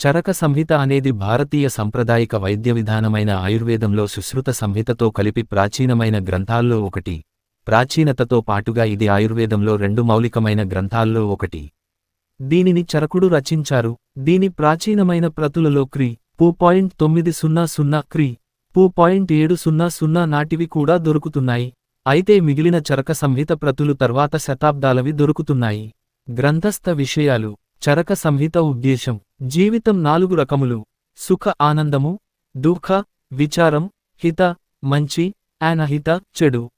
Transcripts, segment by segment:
చరక సంహిత అనేది భారతీయ సంప్రదాయక వైద్య విధానమైన ఆయుర్వేదంలో సుశ్రుత సంహితతో కలిపి ప్రాచీనమైన గ్రంథాల్లో ఒకటి. ప్రాచీనతతో పాటుగా ఇది ఆయుర్వేదంలో రెండు మౌలికమైన గ్రంథాల్లో ఒకటి. దీనిని చరకుడు రచించారు. దీని ప్రాచీనమైన ప్రతులలో క్రీ. పూ పాయింట్ తొమ్మిది సున్నా సున్నా క్రీ. పూ పాయింట్ ఏడు సున్నా సున్నా నాటివి కూడా దొరుకుతున్నాయి. అయితే మిగిలిన చరక సంహిత ప్రతులు తర్వాత శతాబ్దాలవి దొరుకుతున్నాయి. గ్రంథస్థ విషయాలు. చరక సంహిత ఉద్దేశం. జీవితం నాలుగు రకములు. సుఖ ఆనందము దుఃఖ విచారం హిత మంచి అనహిత చెడు.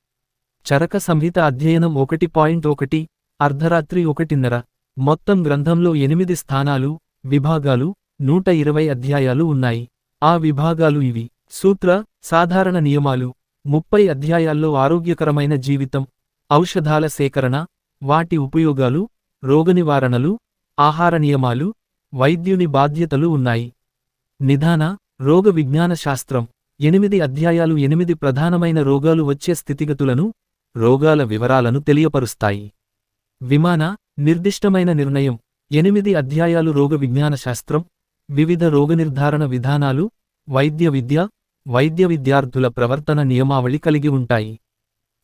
చరక సంహిత అధ్యయనం ఒకటి పాయింట్ ఒకటి అర్ధరాత్రి ఒకటిన్నర. మొత్తం గ్రంథంలో ఎనిమిది స్థానాలు విభాగాలు నూట ఇరవై అధ్యాయాలు ఉన్నాయి. ఆ విభాగాలు ఇవి. సూత్ర సాధారణ నియమాలు. ముప్పై అధ్యాయాల్లో ఆరోగ్యకరమైన జీవితం. ఔషధాల సేకరణ. వాటి ఉపయోగాలు. రోగనివారణలు. ఆహార నియమాలు వైద్యుని బాధ్యతలు ఉన్నాయి. నిదాన రోగ విజ్ఞాన శాస్త్రం. ఎనిమిది అధ్యాయాలు ఎనిమిది ప్రధానమైన రోగాలు వచ్చే స్థితిగతులను రోగాల వివరాలను తెలియపరుస్తాయి. విమాన నిర్దిష్టమైన నిర్ణయం. ఎనిమిది అధ్యాయాలు రోగ విజ్ఞాన శాస్త్రం. వివిధ రోగనిర్ధారణ విధానాలు వైద్య విద్య వైద్య విద్యార్థుల ప్రవర్తన నియమావళి కలిగి ఉంటాయి.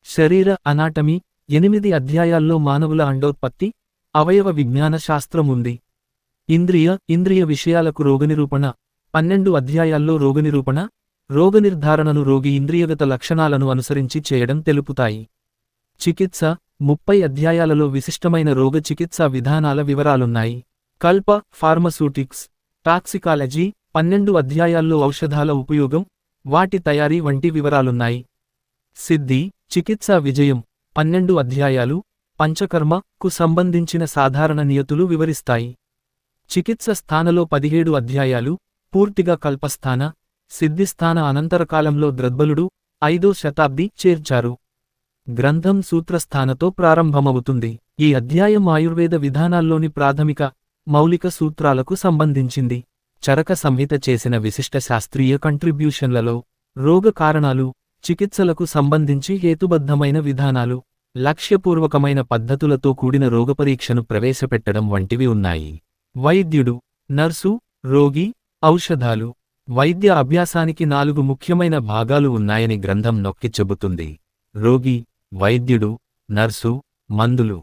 శరీర అనాటమీ. ఎనిమిది అధ్యాయాల్లో మానవుల అండోత్పత్తి అవయవ విజ్ఞాన శాస్త్రముంది ఇంద్రియ ఇంద్రియ విషయాలకు రోగనిరూపణ. పన్నెండు అధ్యాయాల్లో రోగనిరూపణ రోగనిర్ధారణను రోగి ఇంద్రియగత లక్షణాలను అనుసరించి చేయడం తెలుపుతాయి. చికిత్స ముప్పై అధ్యాయాలలో విశిష్టమైన రోగ చికిత్సా విధానాల వివరాలున్నాయి. కల్ప ఫార్మసూటిక్స్ టాక్సికాలజీ పన్నెండు అధ్యాయాల్లో ఔషధాల ఉపయోగం వాటి తయారీ వంటి వివరాలున్నాయి. సిద్ధి చికిత్సా విజయం పన్నెండు అధ్యాయాలు పంచకర్మ కు సంబంధించిన సాధారణ నియతులు వివరిస్తాయి. చికిత్స స్థానలో పదిహేడు అధ్యాయాలు పూర్తిగా కల్పస్థాన సిద్ధిస్థాన అనంతరకాలంలో ద్రద్బలుడు ఐదో శతాబ్ది చేర్చారు. గ్రంథం సూత్రస్థానతో ప్రారంభమవుతుంది. ఈ అధ్యాయం ఆయుర్వేద విధానాల్లోని ప్రాథమిక మౌలిక సూత్రాలకు సంబంధించింది. చరక సంహిత చేసిన విశిష్ట శాస్త్రీయ కంట్రిబ్యూషన్లలో రోగ కారణాలు చికిత్సలకు సంబంధించి హేతుబద్ధమైన విధానాలు. లక్ష్యపూర్వకమైన పద్ధతులతో కూడిన రోగపరీక్షను ప్రవేశపెట్టడం వంటివి ఉన్నాయి. వైద్యుడు నర్సు రోగి ఔషధాలు వైద్య అభ్యాసానికి నాలుగు ముఖ్యమైన భాగాలు ఉన్నాయని గ్రంథం నొక్కి చెబుతుంది. రోగి వైద్యుడు నర్సు మందులు.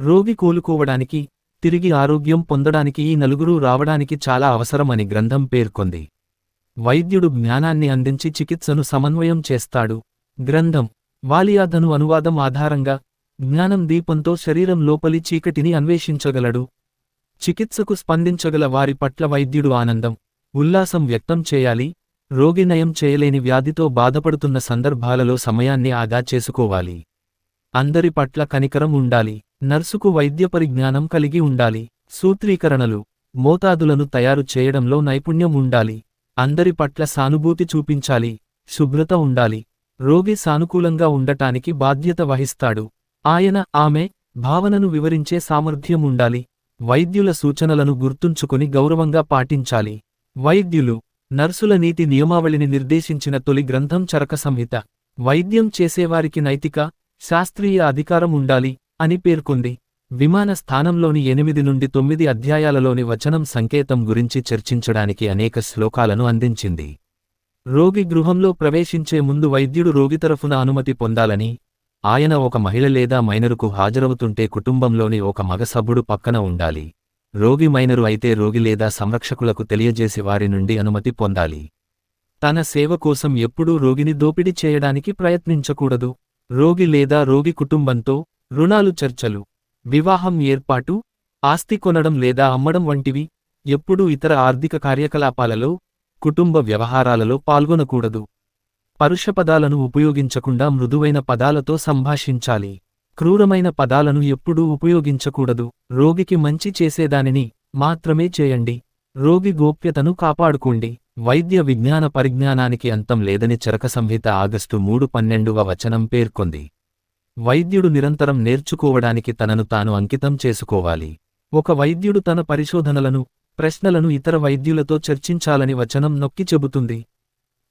రోగి కోలుకోవడానికి తిరిగి ఆరోగ్యం పొందడానికి ఈ నలుగురు రావడానికి చాలా అవసరమని గ్రంథం పేర్కొంది. వైద్యుడు జ్ఞానాన్ని అందించి చికిత్సను సమన్వయం చేస్తాడు. గ్రంథం వాలియాధను అనువాదం ఆధారంగా జ్ఞానం దీపంతో శరీరం లోపలి చీకటిని అన్వేషించగలడు. చికిత్సకు స్పందించగల వారి పట్ల వైద్యుడు ఆనందం ఉల్లాసం వ్యక్తం చేయాలి రోగి నయం చేయలేని వ్యాధితో బాధపడుతున్న సందర్భాలలో సమయాన్ని ఆదా చేసుకోవాలి. అందరి పట్ల కనికరం ఉండాలి నర్సుకు వైద్య పరిజ్ఞానం కలిగి ఉండాలి సూత్రీకరణలు మోతాదులను తయారు చేయడంలో నైపుణ్యం ఉండాలి అందరి పట్ల సానుభూతి చూపించాలి శుభ్రత ఉండాలి. రోగి సానుకూలంగా ఉండటానికి బాధ్యత వహిస్తాడు. ఆయన ఆమె భావనను వివరించే సామర్థ్యం ఉండాలి. వైద్యుల సూచనలను గుర్తుంచుకుని గౌరవంగా పాటించాలి. వైద్యులు నర్సుల నీతి నియమావళిని నిర్దేశించిన తొలి గ్రంథం చరక సంహిత. వైద్యం చేసేవారికి నైతిక శాస్త్రీయ అధికారం ఉండాలి అని పేర్కొంది. విమాన స్థానంలోని ఎనిమిది నుండి తొమ్మిది అధ్యాయాలలోని వచనం సంకేతం గురించి చర్చించడానికి అనేక శ్లోకాలను అందించింది. రోగి గృహంలో ప్రవేశించే ముందు వైద్యుడు రోగి తరఫున అనుమతి పొందాలని ఆయన ఒక మహిళ లేదా మైనరుకు హాజరవుతుంటే కుటుంబంలోని ఒక మగ సభ్యుడు పక్కన ఉండాలి. రోగి మైనరు అయితే రోగి లేదా సంరక్షకులకు తెలియజేసి వారి నుండి అనుమతి పొందాలి. తన సేవ కోసం ఎప్పుడూ రోగిని దోపిడీ చేయడానికి ప్రయత్నించకూడదు. రోగి లేదా రోగి కుటుంబంతో రుణాలు చర్చలు వివాహం ఏర్పాటు ఆస్తి కొనడం లేదా అమ్మడం వంటివి ఎప్పుడూ ఇతర ఆర్థిక కార్యకలాపాలలో కుటుంబ వ్యవహారాలలో పాల్గొనకూడదు. పరుషపదాలను ఉపయోగించకుండా మృదువైన పదాలతో సంభాషించాలి. క్రూరమైన పదాలను ఎప్పుడూ ఉపయోగించకూడదు. రోగికి మంచి చేసేదానిని మాత్రమే చేయండి. రోగి గోప్యతను కాపాడుకోండి. వైద్య విజ్ఞాన పరిజ్ఞానానికి అంతం లేదని చరక సంహిత ఆగస్టు మూడు పన్నెండువ వచనం పేర్కొంది. వైద్యుడు నిరంతరం నేర్చుకోవడానికి తనను తాను అంకితం చేసుకోవాలి. ఒక వైద్యుడు తన పరిశోధనలను ప్రశ్నలను ఇతర వైద్యులతో చర్చించాలని వచనం నొక్కి చెబుతుంది.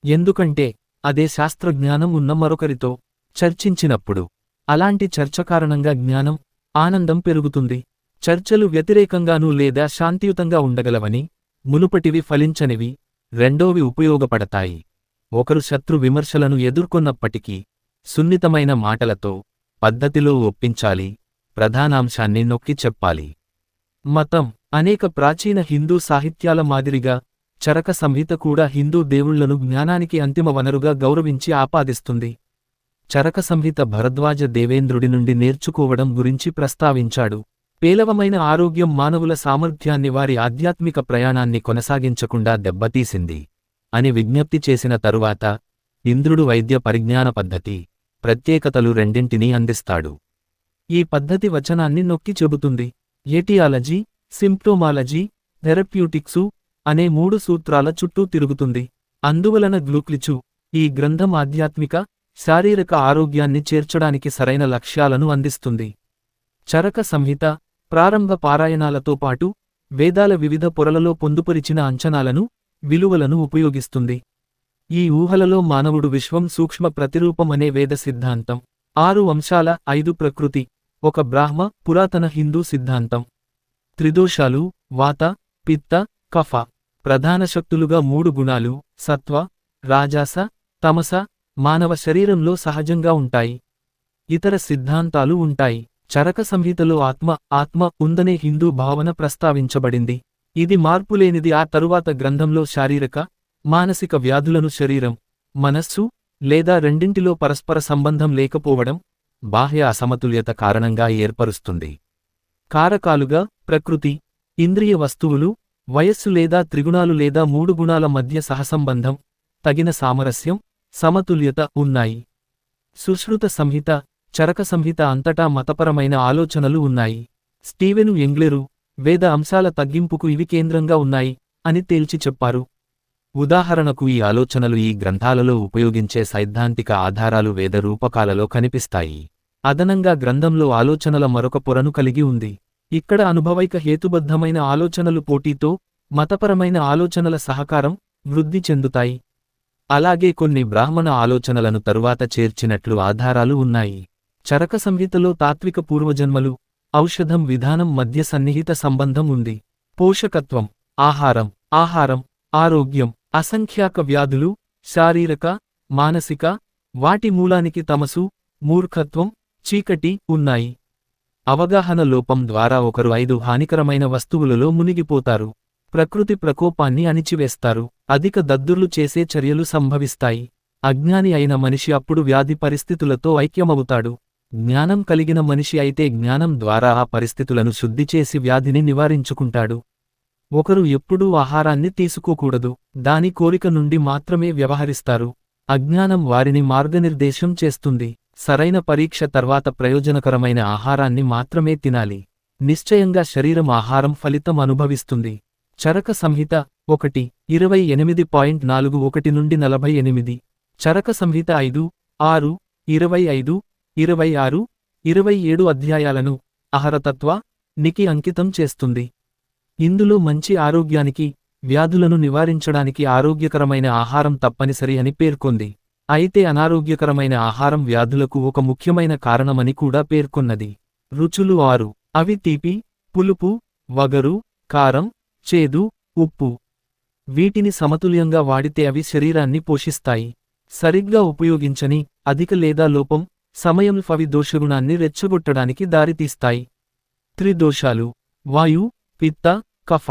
ఎందుకంటే అదే శాస్త్రజ్ఞానం ఉన్న మరొకరితో చర్చించినప్పుడు అలాంటి చర్చ కారణంగా జ్ఞానం ఆనందం పెరుగుతుంది. చర్చలు వ్యతిరేకంగానూ లేదా శాంతియుతంగా ఉండగలవని మునుపటివి ఫలించనివి రెండోవి ఉపయోగపడతాయి. ఒకరు శత్రు విమర్శలను ఎదుర్కొన్నప్పటికీ సున్నితమైన మాటలతో పద్ధతిలో ఒప్పించాలి ప్రధానాంశాన్ని నొక్కి చెప్పాలి. మతం అనేక ప్రాచీన హిందూ సాహిత్యాల మాదిరిగా చరక సంహిత కూడా హిందూ దేవుళ్ళను జ్ఞానానికి అంతిమ వనరుగా గౌరవించి ఆపాదిస్తుంది. చరక సంహిత భరద్వాజ దేవేంద్రుడి నుండి నేర్చుకోవడం గురించి ప్రస్తావించాడు. పేలవమైన ఆరోగ్యం మానవుల సామర్థ్యాన్ని వారి ఆధ్యాత్మిక ప్రయాణాన్ని కొనసాగించకుండా దెబ్బతీసింది అని విజ్ఞప్తి చేసిన తరువాత ఇంద్రుడు వైద్య పరిజ్ఞాన పద్ధతి ప్రత్యేకతలు రెండింటినీ అందిస్తాడు. ఈ పద్ధతి వచనాన్ని నొక్కి చెబుతుంది. ఏటియాలజీ సింప్టోమాలజీ థెరప్యూటిక్సు అనే మూడు సూత్రాల చుట్టూ తిరుగుతుంది. అందువలన గ్లూక్లిచు ఈ గ్రంథం ఆధ్యాత్మిక శారీరక ఆరోగ్యాన్ని చేర్చడానికి సరైన లక్ష్యాలను అందిస్తుంది. చరక సంహిత ప్రారంభ పారాయణాలతో పాటు వేదాల వివిధ పొరలలో పొందుపరిచిన అంచనాలను విలువలను ఉపయోగిస్తుంది. ఈ ఊహలలో మానవుడు విశ్వం సూక్ష్మ ప్రతిరూపం అనే వేద సిద్ధాంతం. ఆరు అంశాల ఐదు ప్రకృతి ఒక బ్రాహ్మ పురాతన హిందూ సిద్ధాంతం. త్రిదోషాలు వాత పిత్త కఫ. ప్రధాన శక్తులుగా మూడు గుణాలు సత్వ రాజాస తమస మానవ శరీరంలో సహజంగా ఉంటాయి. ఇతర సిద్ధాంతాలు ఉంటాయి. చరక సంహితలో ఆత్మ ఆత్మ ఉందనే హిందూ భావన ప్రస్తావించబడింది. ఇది మార్పులేనిది ఆ తరువాత గ్రంథంలో శారీరక మానసిక వ్యాధులను శరీరం మనస్సు లేదా రెండింటిలో పరస్పర సంబంధం లేకపోవడం బాహ్య అసమతుల్యత కారణంగా ఏర్పరుస్తుంది. కారకాలుగా ప్రకృతి ఇంద్రియ వస్తువులు వయస్సు లేదా త్రిగుణాలు లేదా మూడు గుణాల మధ్య సహసంబంధం తగిన సామరస్యం సమతుల్యత ఉన్నాయి. సుశ్రుత సంహిత చరక సంహిత అంతటా మతపరమైన ఆలోచనలు ఉన్నాయి. స్టీవెను ఎంగ్లెరు వేద అంశాల తగ్గింపుకు ఇవి కేంద్రంగా ఉన్నాయి అని తేల్చి చెప్పారు. ఉదాహరణకు ఈ ఆలోచనలు ఈ గ్రంథాలలో ఉపయోగించే సైద్ధాంతిక ఆధారాలు వేద రూపకాలలో కనిపిస్తాయి. అదనంగా గ్రంథంలో ఆలోచనల మరొక పొరను కలిగి ఉంది. ఇక్కడ అనుభవైక హేతుబద్ధమైన ఆలోచనలు పోటీతో మతపరమైన ఆలోచనల సహకారం వృద్ధి చెందుతాయి. అలాగే కొన్ని బ్రాహ్మణ ఆలోచనలను తరువాత చేర్చినట్లు ఆధారాలు ఉన్నాయి. చరక సంహితలో తాత్విక పూర్వజన్మలు ఔషధం విధానం మధ్య సన్నిహిత సంబంధం ఉంది. పోషకత్వం ఆహారం ఆహారం ఆరోగ్యం అసంఖ్యాక వ్యాధులు శారీరక మానసిక వాటి మూలానికి తమసు మూర్ఖత్వం చీకటి ఉన్నాయి. అవగాహన లోపం ద్వారా ఒకరు ఐదు హానికరమైన వస్తువులలో మునిగిపోతారు. ప్రకృతి ప్రకోపాన్ని అణిచివేస్తారు. అధిక దద్దుర్లు చేసే చర్యలు సంభవిస్తాయి. అజ్ఞాని అయిన మనిషి అప్పుడు వ్యాధి పరిస్థితులతో ఐక్యమవుతాడు. జ్ఞానం కలిగిన మనిషి అయితే జ్ఞానం ద్వారా ఆ పరిస్థితులను శుద్ధి చేసి వ్యాధిని నివారించుకుంటాడు. ఒకరు ఎప్పుడూ ఆహారాన్ని తీసుకోకూడదు. దాని కోరిక నుండి మాత్రమే వ్యవహరిస్తారు. అజ్ఞానం వారిని మార్గనిర్దేశం చేస్తుంది. సరైన పరీక్ష తర్వాత ప్రయోజనకరమైన ఆహారాన్ని మాత్రమే తినాలి. నిశ్చయంగా శరీరం ఆహారం ఫలితం అనుభవిస్తుంది. చరక సంహిత ఒకటి ఇరవై ఎనిమిది పాయింట్ నాలుగు ఒకటి నుండి నలభై ఎనిమిది. చరక సంహిత ఐదు ఆరు ఇరవై ఐదు ఇరవై ఆరు ఇరవై ఏడు అధ్యాయాలను అహరతత్వ నికి అంకితం చేస్తుంది. ఇందులో మంచి ఆరోగ్యానికి వ్యాధులను నివారించడానికి ఆరోగ్యకరమైన ఆహారం తప్పనిసరి అని పేర్కొంది. అయితే అనారోగ్యకరమైన ఆహారం వ్యాధులకు ఒక ముఖ్యమైన కారణమని కూడా పేర్కొన్నది. రుచులు ఆరు. అవి తీపి పులుపు వగరు కారం చేదు ఉప్పు. వీటిని సమతుల్యంగా వాడితే అవి శరీరాన్ని పోషిస్తాయి. సరిగ్గా ఉపయోగించని అధిక లేదా లోపం సమయం ఫవి దోషగుణాన్ని రెచ్చగొట్టడానికి దారితీస్తాయి. త్రిదోషాలు. వాయు పిత్త కఫ.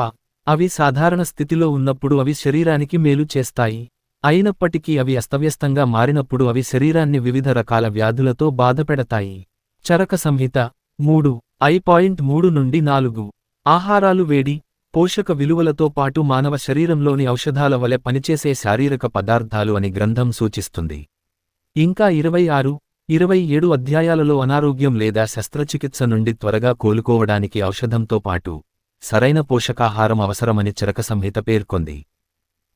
అవి సాధారణ స్థితిలో ఉన్నప్పుడు అవి శరీరానికి మేలు చేస్తాయి. అయినప్పటికీ అవి అస్తవ్యస్తంగా మారినప్పుడు అవి శరీరాన్ని వివిధ రకాల వ్యాధులతో బాధపెడతాయి. చరక సంహిత మూడు ఐ పాయింట్ మూడు నుండి నాలుగు. ఆహారాలు వేడి పోషక విలువలతో పాటు మానవ శరీరంలోని ఔషధాల వలె పనిచేసే శారీరక పదార్థాలు అని గ్రంథం సూచిస్తుంది. ఇంకా ఇరవై ఆరు ఇరవై ఏడు అధ్యాయాలలో అనారోగ్యం లేదా శస్త్రచికిత్స నుండి త్వరగా కోలుకోవడానికి ఔషధంతో పాటు సరైన పోషకాహారం అవసరమని చరక సంహిత పేర్కొంది.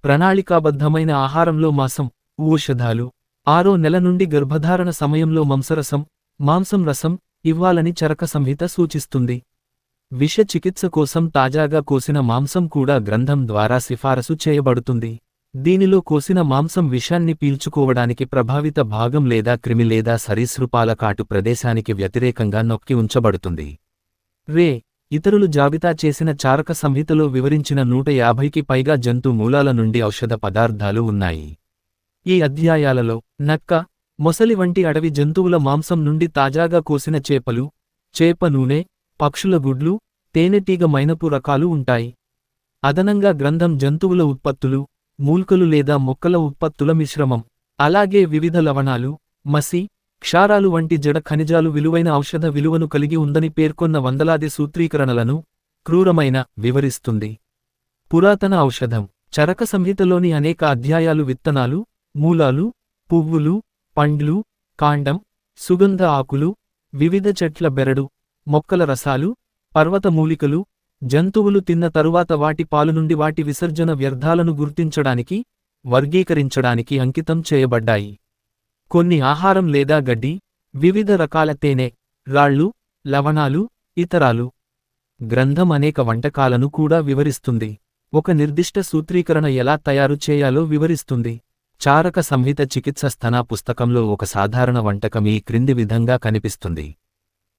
ప్రణాళికాబద్ధమైన ఆహారంలో మాసం ఔషధాలు ఆరో నెల నుండి గర్భధారణ సమయంలో మంసరసం మాంసం రసం ఇవ్వాలని చరక సంహిత సూచిస్తుంది. విష చికిత్స కోసం తాజాగా కోసిన మాంసం కూడా గ్రంథం ద్వారా సిఫారసు చేయబడుతుంది. దీనిలో కోసిన మాంసం విషాన్ని పీల్చుకోవడానికి ప్రభావిత భాగం లేదా క్రిమి లేదా సరీసృపాల కాటు ప్రదేశానికి వ్యతిరేకంగా నొక్కి ఉంచబడుతుంది. రే ఇతరులు జాబితా చేసిన చారక సంహితలో వివరించిన నూట యాభైకి పైగా జంతు మూలాల నుండి ఔషధ పదార్థాలు ఉన్నాయి. ఈ అధ్యాయాలలో నక్క మొసలి వంటి అడవి జంతువుల మాంసం నుండి తాజాగా కోసిన చేపలు చేప నూనె పక్షుల గుడ్లు తేనెటీగ మైనపు రకాలు ఉంటాయి. అదనంగా గ్రంథం జంతువుల ఉత్పత్తులు మూల్కలు లేదా మొక్కల ఉత్పత్తుల మిశ్రమం అలాగే వివిధ లవణాలు మసి క్షారాలు వంటి జడ ఖనిజాలు విలువైన ఔషధ విలువను కలిగి ఉందని పేర్కొన్న వందలాది సూత్రీకరణలను క్రూరమైన వివరిస్తుంది. పురాతన ఔషధం చరక సంహితలోని అనేక అధ్యాయాలు విత్తనాలు మూలాలు పువ్వులు పండ్లు కాండం సుగంధ ఆకులు వివిధ చెట్ల బెరడు మొక్కల రసాలు పర్వత మూలికలు జంతువులు తిన్న తరువాత వాటి పాలు నుండి వాటి విసర్జన వ్యర్థాలను గుర్తించడానికి వర్గీకరించడానికి అంకితం చేయబడ్డాయి. కొన్ని ఆహారం లేదా గడ్డి వివిధ రకాల తేనె రాళ్ళు లవణాలు ఇతరాలు. గ్రంథం అనేక వంటకాలను కూడా వివరిస్తుంది. ఒక నిర్దిష్ట సూత్రీకరణ ఎలా తయారు చేయాలో వివరిస్తుంది. చారక సంహిత చికిత్స స్థన పుస్తకంలో ఒక సాధారణ వంటకం ఈ క్రింది విధంగా కనిపిస్తుంది.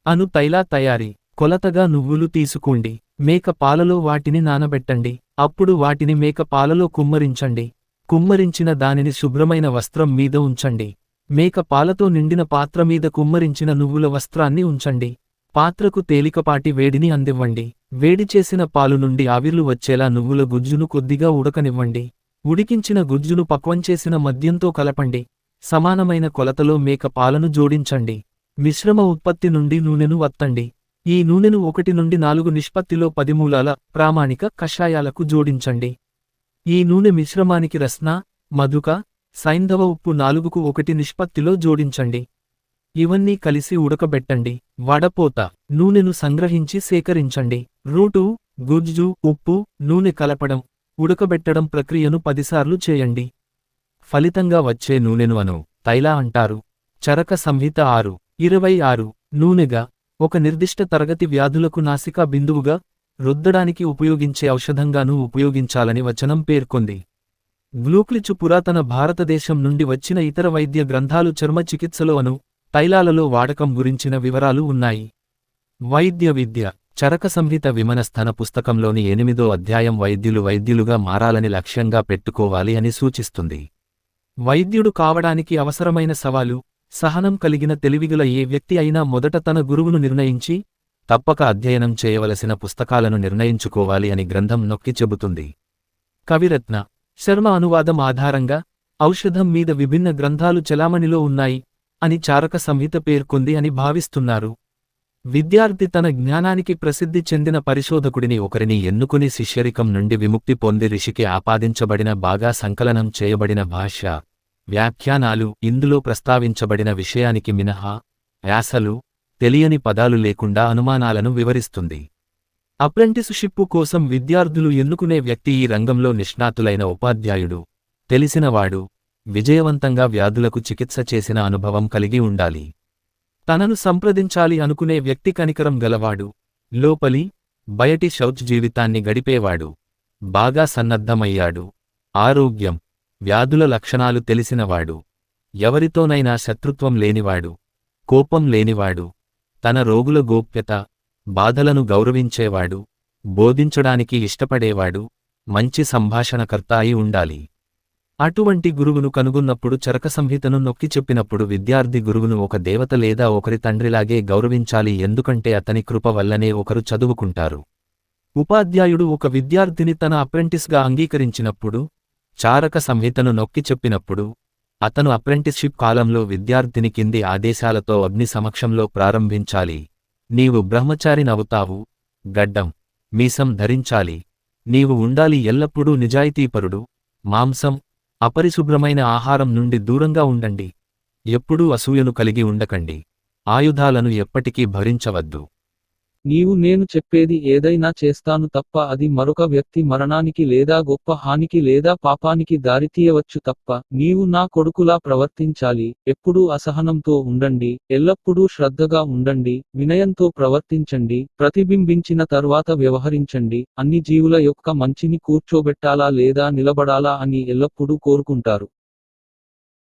అను తైలా తయారీ. కొలతగా నువ్వులు తీసుకోండి. మేక పాలలో వాటిని నానబెట్టండి. అప్పుడు వాటిని మేక పాలలో కుమ్మరించండి. కుమ్మరించిన దానిని శుభ్రమైన వస్త్రం మీద ఉంచండి. మేక పాలతో నిండిన పాత్ర మీద కుమ్మరించిన నువ్వుల వస్త్రాన్ని ఉంచండి. పాత్రకు తేలికపాటి వేడిని అందివ్వండి. వేడి చేసిన పాలు నుండి ఆవిర్లు వచ్చేలా నువ్వుల గుజ్జును కొద్దిగా ఉడకనివ్వండి. ఉడికించిన గుజ్జును పక్వం చేసిన మద్యంతో కలపండి. సమానమైన కొలతలో మేక పాలను జోడించండి. మిశ్రమ ఉత్పత్తి నుండి నూనెను వత్తండి. ఈ నూనెను ఒకటి నుండి నాలుగు నిష్పత్తిలో పదిమూలాల ప్రామాణిక కషాయాలకు జోడించండి. ఈ నూనె మిశ్రమానికి రస్న మధుక సైంధవ ఉప్పు నాలుగుకు ఒకటి నిష్పత్తిలో జోడించండి. ఇవన్నీ కలిసి ఉడకబెట్టండి. వడపోత నూనెను సంగ్రహించి సేకరించండి. రూటు గుజ్జు ఉప్పు నూనె కలపడం ఉడకబెట్టడం ప్రక్రియను పదిసార్లు చేయండి. ఫలితంగా వచ్చే నూనెను అను తైలా అంటారు. చరక సంహిత ఆరు ఇరవై ఆరు నూనెగా ఒక నిర్దిష్ట తరగతి వ్యాధులకు నాసికా బిందువుగా రుద్దడానికి ఉపయోగించే ఔషధంగానూ ఉపయోగించాలని వచనం పేర్కొంది. గ్లూక్లిచు పురాతన భారతదేశం నుండి వచ్చిన ఇతర వైద్య గ్రంథాలు చర్మ చికిత్సలో అను తైలాలలో వాడకం గురించిన వివరాలు ఉన్నాయి. వైద్య విద్య చరక సంహిత విమనస్థన పుస్తకంలోని ఎనిమిదో అధ్యాయం వైద్యులు వైద్యులుగా మారాలని లక్ష్యంగా పెట్టుకోవాలి అని సూచిస్తుంది. వైద్యుడు కావడానికి అవసరమైన సవాలు సహనం కలిగిన తెలివిగల ఏ వ్యక్తి అయినా మొదట తన గురువును నిర్ణయించి తప్పక అధ్యయనం చేయవలసిన పుస్తకాలను నిర్ణయించుకోవాలి అని గ్రంథం నొక్కి చెబుతుంది. కవిరత్న శర్మ అనువాదం ఆధారంగా ఔషధం మీద విభిన్న గ్రంథాలు చెలామణిలో ఉన్నాయి అని చారక సంహిత పేర్కొంది అని భావిస్తున్నారు. విద్యార్థి తన జ్ఞానానికి ప్రసిద్ధి చెందిన పరిశోధకుడిని ఒకరిని ఎన్నుకుని శిష్యరికం నుండి విముక్తి పొంది ఋషికి ఆపాదించబడిన బాగా సంకలనం చేయబడిన భాష వ్యాఖ్యానాలు ఇందులో ప్రస్తావించబడిన విషయానికి మినహా యాసలు తెలియని పదాలు లేకుండా అనుమానాలను వివరిస్తుంది. అప్రెంటిస్షిప్పు కోసం విద్యార్థులు ఎన్నుకునే వ్యక్తి ఈ రంగంలో నిష్ణాతులైన ఉపాధ్యాయుడు. తెలిసినవాడు విజయవంతంగా వ్యాధులకు చికిత్స చేసిన అనుభవం కలిగి ఉండాలి. తనను సంప్రదించాలి అనుకునే వ్యక్తి కనికరం గలవాడు. లోపలి బయటి శౌచ్ జీవితాన్ని గడిపేవాడు. బాగా సన్నద్ధమయ్యాడు. ఆరోగ్యం వ్యాధుల లక్షణాలు తెలిసినవాడు. ఎవరితోనైనా శత్రుత్వం లేనివాడు. కోపం లేనివాడు. తన రోగుల గోప్యత బాధలను గౌరవించేవాడు బోధించడానికి ఇష్టపడేవాడు మంచి సంభాషణకర్త అయి ఉండాలి. అటువంటి గురువును కనుగొన్నప్పుడు చరక సంహితను నొక్కి చెప్పినప్పుడు విద్యార్థి గురువును ఒక దేవత లేదా ఒకరి తండ్రిలాగే గౌరవించాలి ఎందుకంటే అతని కృప వల్లనే ఒకరు చదువుకుంటారు. ఉపాధ్యాయుడు ఒక విద్యార్థిని తన అప్రెంటిస్గా అంగీకరించినప్పుడు చారక సంహితను నొక్కి చెప్పినప్పుడు అతను అప్రెంటిస్షిప్ కాలంలో విద్యార్థిని కింది ఆదేశాలతో అగ్ని సమక్షంలో ప్రారంభించాలి. నీవు బ్రహ్మచారినవుతావు. గడ్డం. మీసం ధరించాలి. నీవు ఉండాలి ఎల్లప్పుడూ నిజాయితీపరుడు. మాంసం. అపరిశుభ్రమైన ఆహారం నుండి దూరంగా ఉండండి. ఎప్పుడూ అసూయను కలిగి ఉండకండి. ఆయుధాలను ఎప్పటికీ భరించవద్దు. నీవు నేను చెప్పేది ఏదైనా చేస్తాను తప్ప అది మరొక వ్యక్తి మరణానికి లేదా గొప్ప హానికి లేదా పాపానికి దారితీయవచ్చు తప్ప నీవు నా కొడుకులా ప్రవర్తించాలి. ఎప్పుడూ అసహనంతో ఉండండి. ఎల్లప్పుడూ శ్రద్ధగా ఉండండి. వినయంతో ప్రవర్తించండి. ప్రతిబింబించిన తర్వాత వ్యవహరించండి. అన్ని జీవుల యొక్క మంచిని కూర్చోబెట్టాలా లేదా నిలబడాలా అని ఎల్లప్పుడూ కోరుకుంటారు.